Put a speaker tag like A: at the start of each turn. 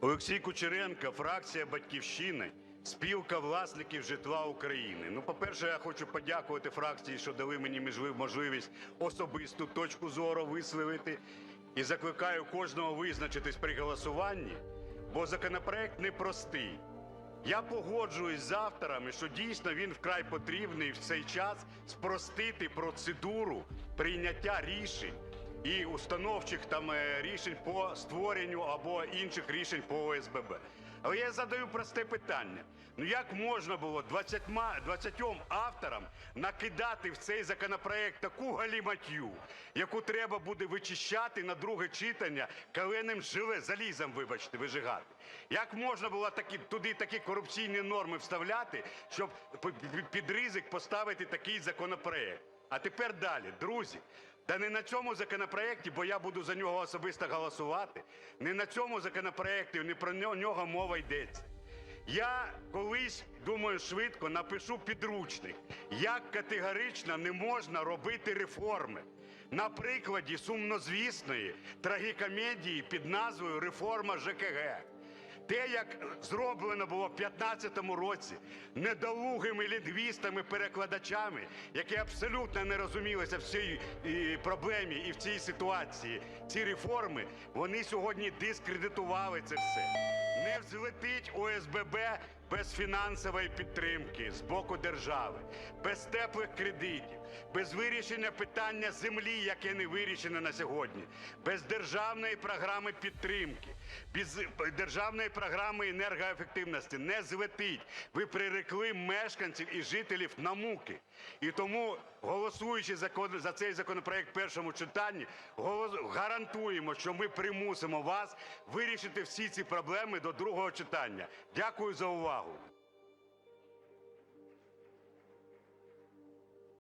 A: Олексій Кучеренко, фракція Батьківщини, спілка власників житла України. Ну, по-перше, я хочу подякувати фракції, що дали мені можливість особисту точку зору висловити. І закликаю кожного визначитись при голосуванні, бо законопроект непростий. Я погоджуюсь з авторами, що дійсно він вкрай потрібний в цей час спростити процедуру прийняття рішень і установчих там е, рішень по створенню або інших рішень по ОСББ. Але я задаю просте питання: ну як можна було 20, 20 авторам накидати в цей законопроект таку галіматью, яку треба буде вичищати на друге читання каленим жиле залізом, вибачте, вижигати? Як можна було такі туди такі корупційні норми вставляти, щоб під ризик поставити такий законопроект? А тепер далі, друзі. Та не на цьому законопроекті, бо я буду за нього особисто голосувати. Не на цьому законопроекті, не про нього- мова йдеться. Я колись думаю швидко напишу підручник, як категорично не можна робити реформи. На прикладі сумнозвісної трагікомедії під назвою Реформа ЖКГ. Те, як зроблено було в 2015 році недолугими лінгвістами-перекладачами, які абсолютно не розумілися в цій проблемі і в цій ситуації, ці реформи, вони сьогодні дискредитували це все. Не взлетить ОСББ без фінансової підтримки з боку держави, без теплих кредитів, без вирішення питання землі, яке не вирішено на сьогодні, без державної програми підтримки, без державної програми енергоефективності не злетить. Ви прирекли мешканців і жителів на муки. І тому, голосуючи за цей законопроект в першому читанні, гарантуємо, що ми примусимо вас вирішити всі ці проблеми до другого читання. Дякую за увагу. معه